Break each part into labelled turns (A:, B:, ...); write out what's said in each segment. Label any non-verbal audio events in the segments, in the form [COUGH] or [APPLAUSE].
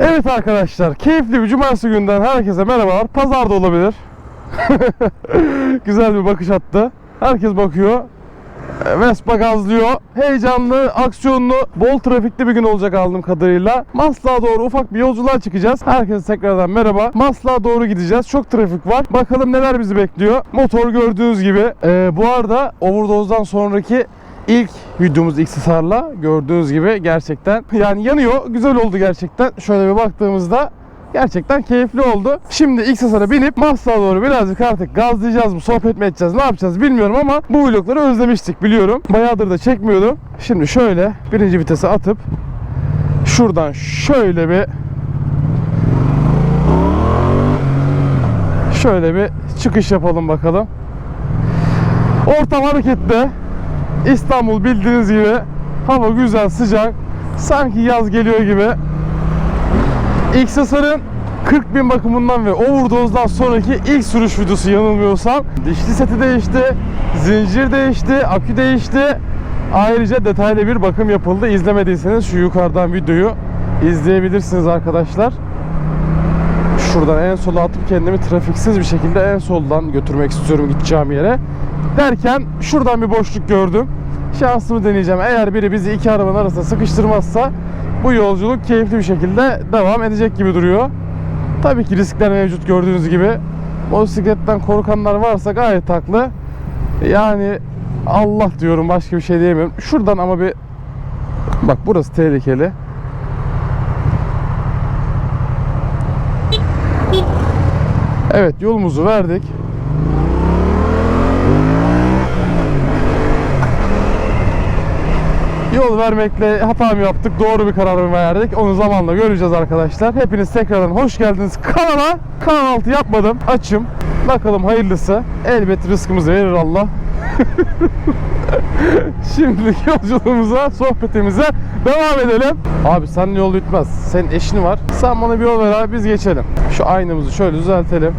A: Evet arkadaşlar, keyifli bir cumartesi günden herkese merhabalar. Pazar da olabilir. [LAUGHS] Güzel bir bakış attı. Herkes bakıyor. Vespa gazlıyor. Heyecanlı, aksiyonlu, bol trafikli bir gün olacak aldığım kadarıyla. Maslak'a doğru ufak bir yolculuğa çıkacağız. Herkese tekrardan merhaba. Maslak'a doğru gideceğiz. Çok trafik var. Bakalım neler bizi bekliyor. Motor gördüğünüz gibi. E, bu arada Overdose'dan sonraki ilk videomuz XSR'la gördüğünüz gibi gerçekten yani yanıyor. Güzel oldu gerçekten. Şöyle bir baktığımızda gerçekten keyifli oldu. Şimdi XSR'a binip Maslak'a doğru birazcık artık gazlayacağız mı, sohbet mi edeceğiz, ne yapacağız bilmiyorum ama bu vlogları özlemiştik biliyorum. Bayağıdır da çekmiyordum. Şimdi şöyle birinci vitese atıp şuradan şöyle bir şöyle bir çıkış yapalım bakalım. Ortam hareketli. İstanbul bildiğiniz gibi hava güzel sıcak. Sanki yaz geliyor gibi. XSR'ın 40 bin bakımından ve overdose'dan sonraki ilk sürüş videosu yanılmıyorsam. Dişli seti değişti zincir değişti akü değişti. Ayrıca detaylı bir bakım yapıldı. İzlemediyseniz şu yukarıdan videoyu izleyebilirsiniz arkadaşlar. Şuradan en sola atıp kendimi trafiksiz bir şekilde en soldan götürmek istiyorum gideceğim yere. Derken şuradan bir boşluk gördüm. Şansımı deneyeceğim. Eğer biri bizi iki arabanın arasında sıkıştırmazsa bu yolculuk keyifli bir şekilde devam edecek gibi duruyor. Tabii ki riskler mevcut gördüğünüz gibi. Motosikletten korkanlar varsa gayet haklı. Yani Allah diyorum başka bir şey diyemiyorum. Şuradan ama bir bak burası tehlikeli. Evet yolumuzu verdik. Yol vermekle hata mı yaptık, doğru bir karar mı verdik? Onu zamanla göreceğiz arkadaşlar. Hepiniz tekrardan hoş geldiniz kanala. Kanal altı yapmadım, açım. Bakalım hayırlısı. Elbet rızkımızı verir Allah. [LAUGHS] Şimdilik yolculuğumuza, sohbetimize devam edelim. Abi seninle yol bitmez. Senin eşin var. Sen bana bir yol ver abi biz geçelim. Şu aynamızı şöyle düzeltelim.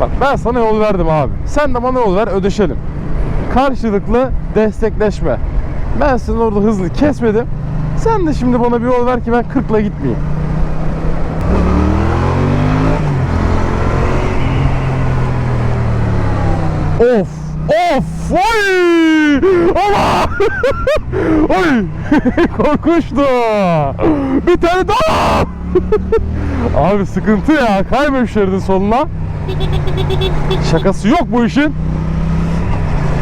A: Bak ben sana yol verdim abi. Sen de bana yol ver ödeşelim. Karşılıklı destekleşme. Ben senin orada hızlı kesmedim. Sen de şimdi bana bir yol ver ki ben 40'la gitmeyeyim. Of! Of! Oy! Allah! [LAUGHS] Oy! [LAUGHS] Korkunçtu. Bir tane daha! [LAUGHS] Abi sıkıntı ya. Kaymış şeridin sonuna. Şakası yok bu işin.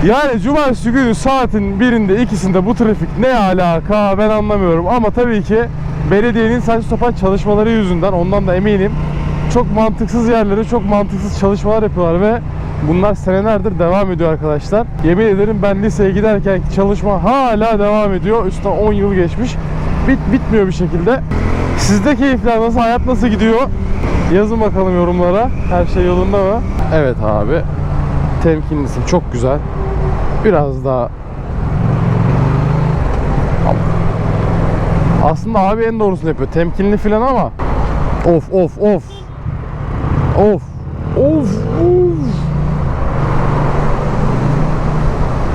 A: Yani cumartesi günü saatin birinde ikisinde bu trafik ne alaka ben anlamıyorum ama tabii ki belediyenin saçma sapan çalışmaları yüzünden ondan da eminim çok mantıksız yerlere çok mantıksız çalışmalar yapıyorlar ve bunlar senelerdir devam ediyor arkadaşlar. Yemin ederim ben liseye giderken çalışma hala devam ediyor. Üstten 10 yıl geçmiş. Bit bitmiyor bir şekilde. Sizde keyifler nasıl? Hayat nasıl gidiyor? Yazın bakalım yorumlara. Her şey yolunda mı? Evet abi. Temkinlisin. Çok güzel. Biraz daha aslında abi en doğrusunu yapıyor. Temkinli filan ama of of of of of of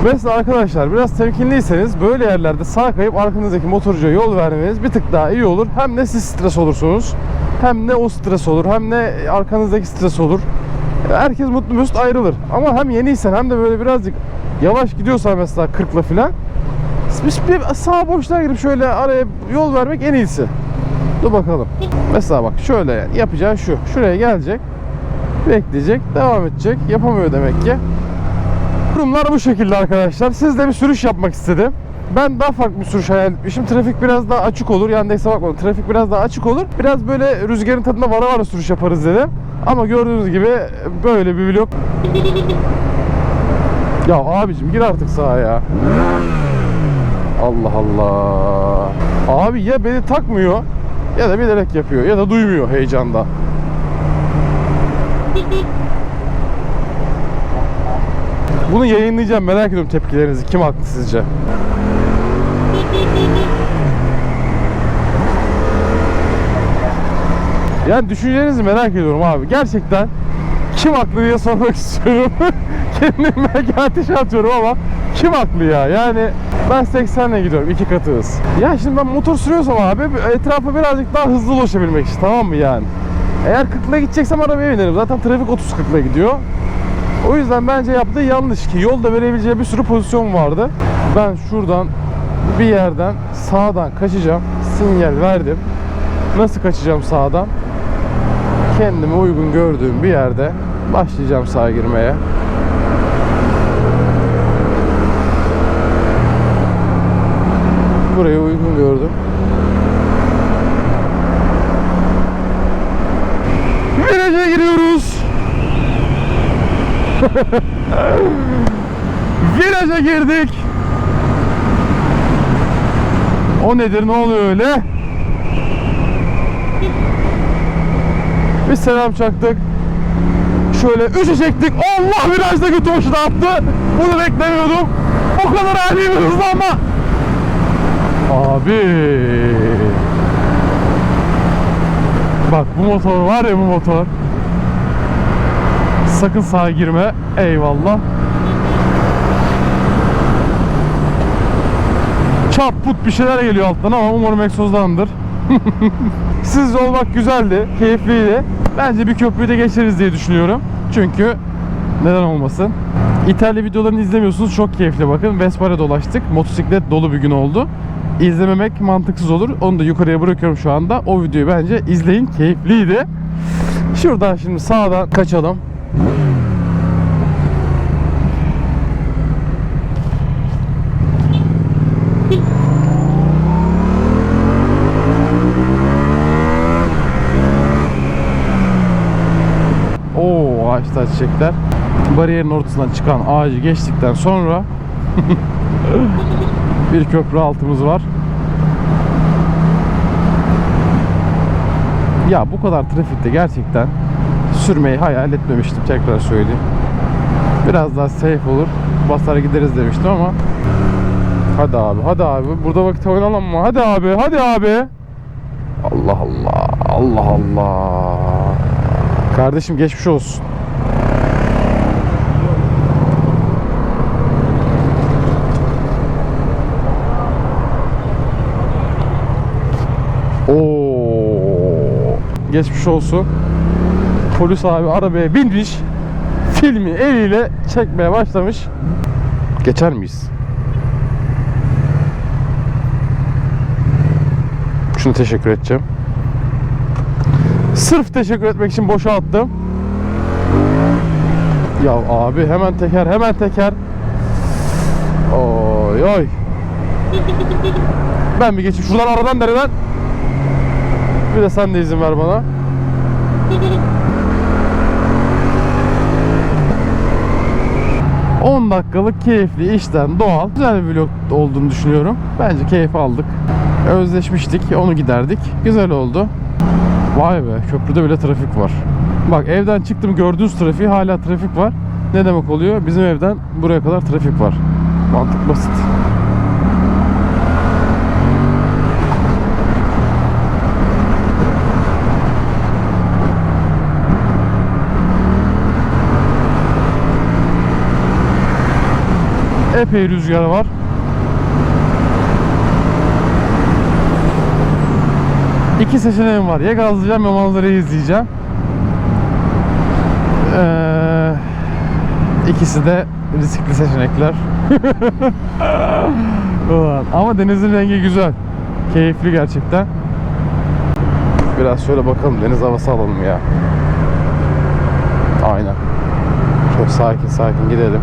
A: Mesela arkadaşlar biraz temkinliyseniz böyle yerlerde sağ kayıp arkanızdaki motorcuya yol vermeniz bir tık daha iyi olur. Hem de siz stres olursunuz. Hem de o stres olur. Hem de arkanızdaki stres olur. Herkes mutlu mesut ayrılır. Ama hem yeniysen hem de böyle birazcık yavaş gidiyorsan mesela 40'la filan bir, sağ boşluğa girip şöyle araya yol vermek en iyisi. Dur bakalım. Mesela bak şöyle yani yapacağı şu. Şuraya gelecek. Bekleyecek. Devam edecek. Yapamıyor demek ki. Durumlar bu şekilde arkadaşlar. Sizle bir sürüş yapmak istedim. Ben daha farklı bir sürüş hayal etmişim. Trafik biraz daha açık olur. Yandeks'e bakmadım. Trafik biraz daha açık olur. Biraz böyle rüzgarın tadına vara vara sürüş yaparız dedim. Ama gördüğünüz gibi böyle bir vlog. Ya abicim gir artık sağa ya. Allah Allah. Abi ya beni takmıyor ya da bilerek yapıyor ya da duymuyor heyecanda. Bunu yayınlayacağım merak ediyorum tepkilerinizi. Kim haklı sizce? Yani düşüncelerinizi merak ediyorum abi. Gerçekten kim haklı diye sormak istiyorum. [LAUGHS] Kendim belki ateşe atıyorum ama kim haklı ya? Yani Ben 80 ile gidiyorum iki katı hız. Ya şimdi ben motor sürüyorsam abi etrafa birazcık daha hızlı ulaşabilmek için tamam mı yani? Eğer 40 ile gideceksem arabaya binerim. Zaten trafik 30-40 ile gidiyor. O yüzden bence yaptığı yanlış ki yolda verebileceği bir sürü pozisyon vardı. Ben şuradan bir yerden sağdan kaçacağım. Sinyal verdim. Nasıl kaçacağım sağdan? Kendime uygun gördüğüm bir yerde başlayacağım sağa girmeye. Buraya uygun gördüm. Viraja giriyoruz. [LAUGHS] Viraja girdik. O nedir? Ne oluyor öyle? Bir selam çaktık. Şöyle üçe çektik. Allah virajdaki toşu da attı. Bunu beklemiyordum. O kadar ani bir hızlanma. Abi. Bak bu motor var ya bu motor. Sakın sağa girme. Eyvallah. Çat put bir şeyler geliyor alttan ama umarım egzozdandır. [LAUGHS] Siz olmak güzeldi, keyifliydi. Bence bir köprüyü de geçeriz diye düşünüyorum. Çünkü neden olmasın? İtalya videolarını izlemiyorsunuz çok keyifli bakın. Vespa'ya dolaştık. Motosiklet dolu bir gün oldu. İzlememek mantıksız olur. Onu da yukarıya bırakıyorum şu anda. O videoyu bence izleyin. Keyifliydi. Şuradan şimdi sağdan kaçalım. Oo ağaçlar çiçekler. Bariyerin ortasından çıkan ağacı geçtikten sonra [LAUGHS] bir köprü altımız var. Ya bu kadar trafikte gerçekten sürmeyi hayal etmemiştim tekrar söyleyeyim. Biraz daha safe olur. Basar gideriz demiştim ama Hadi abi hadi abi burada vakit oynanalım mı? Hadi abi hadi abi. Allah Allah Allah Allah. Kardeşim geçmiş olsun. Geçmiş olsun. Polis abi arabaya binmiş. Filmi eliyle çekmeye başlamış. Geçer miyiz? Şunu teşekkür edeceğim. Sırf teşekkür etmek için boşa attım. Ya abi hemen teker hemen teker. Oy oy. Ben bir geçeyim şuradan aradan dereden. Bir de sen de izin ver bana. [LAUGHS] ...10 dakikalık keyifli işten doğal güzel bir vlog olduğunu düşünüyorum. Bence keyif aldık. Özleşmiştik onu giderdik. Güzel oldu. Vay be köprüde bile trafik var. Bak evden çıktım gördüğünüz trafiği hala trafik var. Ne demek oluyor? Bizim evden buraya kadar trafik var. Mantık basit. Epey rüzgar var. İki seçeneğim var. Ya gazlayacağım ya manzarayı izleyeceğim. Ee, ikisi de riskli seçenekler. [LAUGHS] Ama denizin rengi güzel. Keyifli gerçekten. Biraz şöyle bakalım deniz havası alalım ya. Aynen. Çok sakin sakin gidelim.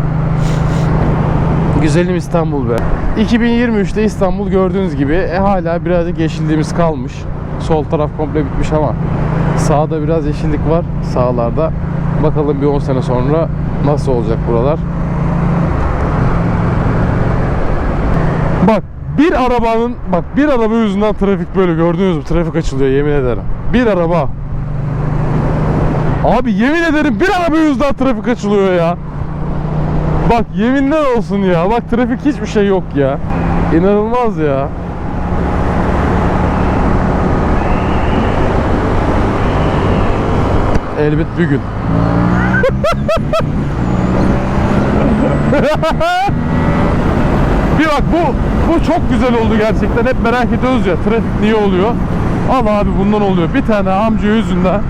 A: Güzelim İstanbul be. 2023'te İstanbul gördüğünüz gibi e, hala birazcık yeşilliğimiz kalmış. Sol taraf komple bitmiş ama sağda biraz yeşillik var sağlarda. Bakalım bir 10 sene sonra nasıl olacak buralar. Bak bir arabanın bak bir araba yüzünden trafik böyle gördünüz mü? Trafik açılıyor yemin ederim. Bir araba. Abi yemin ederim bir araba yüzünden trafik açılıyor ya. Bak yeminler olsun ya. Bak trafik hiçbir şey yok ya. İnanılmaz ya. Elbet bir gün. [LAUGHS] Bir bak bu bu çok güzel oldu gerçekten. Hep merak ediyoruz ya trafik niye oluyor? Al abi bundan oluyor. Bir tane amca yüzünden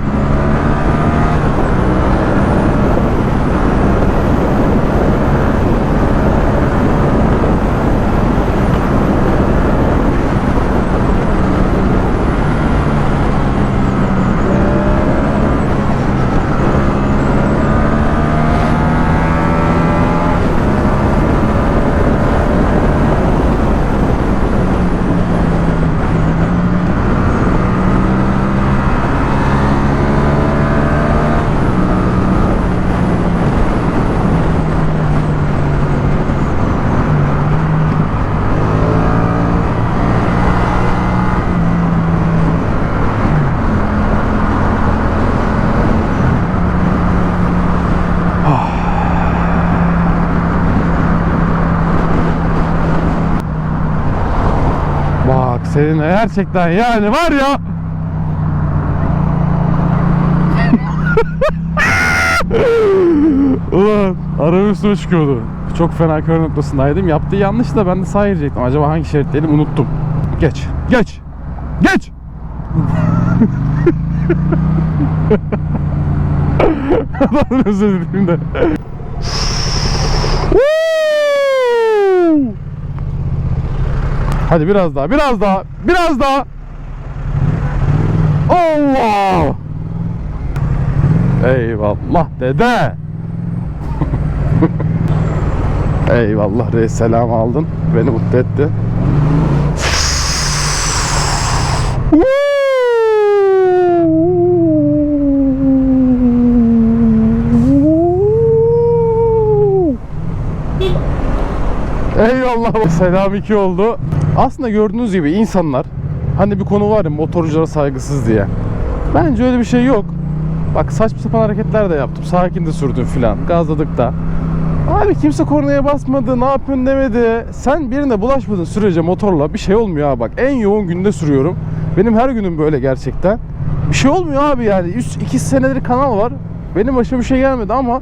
A: Bak senin gerçekten yani var ya [LAUGHS] Ulan araba üstüme çıkıyordu. Çok fena kör noktasındaydım. Yaptığı yanlış da ben de sağa. Acaba hangi şeritteydim unuttum. Geç. Geç. Geç. [LAUGHS] Adamın özür dilerim de. Hadi biraz daha, biraz daha, biraz daha. Allah! Eyvallah dede. [LAUGHS] Eyvallah reis selam aldın. Beni mutlu etti. Eyvallah selam iki oldu. Aslında gördüğünüz gibi insanlar hani bir konu var ya motorculara saygısız diye. Bence öyle bir şey yok. Bak saçma sapan hareketler de yaptım. Sakin de sürdüm filan. Gazladık da. Abi kimse kornaya basmadı, ne yapıyorsun demedi. Sen birine bulaşmadığın sürece motorla bir şey olmuyor abi bak. En yoğun günde sürüyorum. Benim her günüm böyle gerçekten. Bir şey olmuyor abi yani. 2 senedir kanal var. Benim başıma bir şey gelmedi ama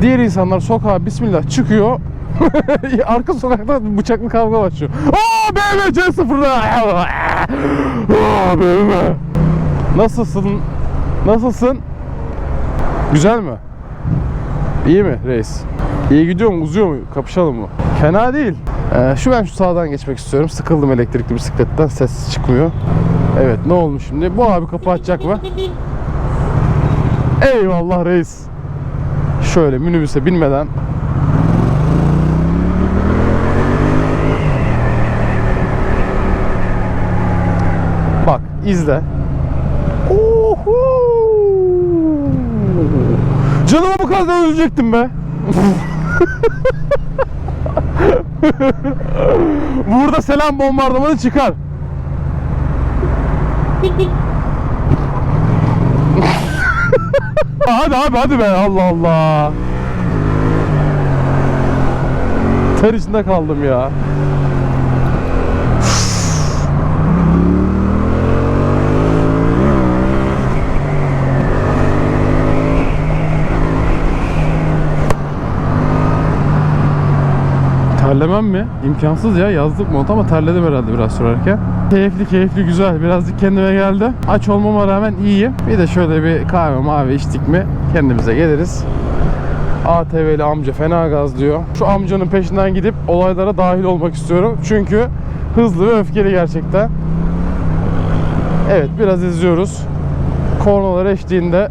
A: diğer insanlar sokağa bismillah çıkıyor. [LAUGHS] Arka sokakta bıçaklı kavga başlıyor. Aa BMW C0'da. Aa BMW. Nasılsın? Nasılsın? Güzel mi? İyi mi reis? İyi gidiyor mu? Uzuyor mu? Kapışalım mı? Fena değil. Ee, şu ben şu sağdan geçmek istiyorum. Sıkıldım elektrikli bisikletten. Ses çıkmıyor. Evet ne olmuş şimdi? Bu abi kapı açacak mı? Eyvallah reis. Şöyle minibüse binmeden Bak izle. Oho! Canımı bu kadar üzecektim be. [LAUGHS] Burada selam bombardımanı çıkar. [LAUGHS] hadi abi hadi be Allah Allah. Ter içinde kaldım ya. Terlemem mi? İmkansız ya yazdık mont ama terledim herhalde biraz sürerken. Keyifli keyifli güzel. Birazcık kendime geldi. Aç olmama rağmen iyiyim. Bir de şöyle bir kahve mavi içtik mi kendimize geliriz. ATV'li amca fena gazlıyor. Şu amcanın peşinden gidip olaylara dahil olmak istiyorum. Çünkü hızlı ve öfkeli gerçekten. Evet biraz izliyoruz. Kornalar eşliğinde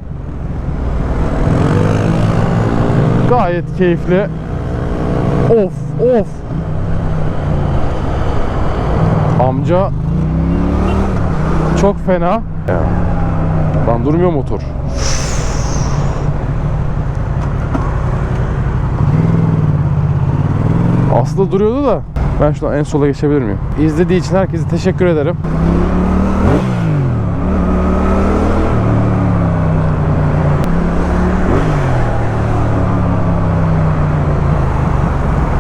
A: gayet keyifli. Of of. Amca çok fena. Ya. Lan durmuyor motor. Aslında duruyordu da ben şuradan en sola geçebilir miyim? İzlediği için herkese teşekkür ederim.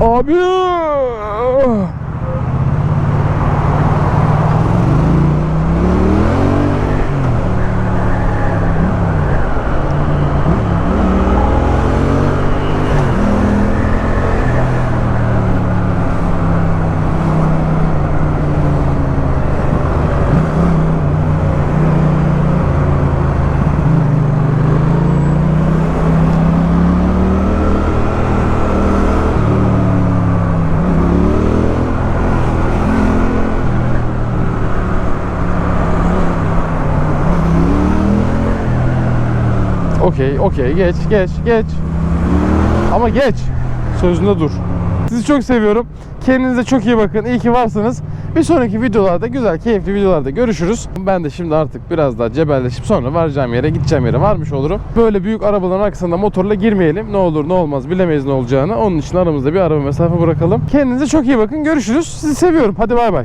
A: Abi! Okey, okey. Geç, geç, geç. Ama geç. Sözünde dur. Sizi çok seviyorum. Kendinize çok iyi bakın. İyi ki varsınız. Bir sonraki videolarda güzel, keyifli videolarda görüşürüz. Ben de şimdi artık biraz daha cebelleşip sonra varacağım yere, gideceğim yere varmış olurum. Böyle büyük arabaların arkasında motorla girmeyelim. Ne olur ne olmaz bilemeyiz ne olacağını. Onun için aramızda bir araba mesafe bırakalım. Kendinize çok iyi bakın. Görüşürüz. Sizi seviyorum. Hadi bay bay.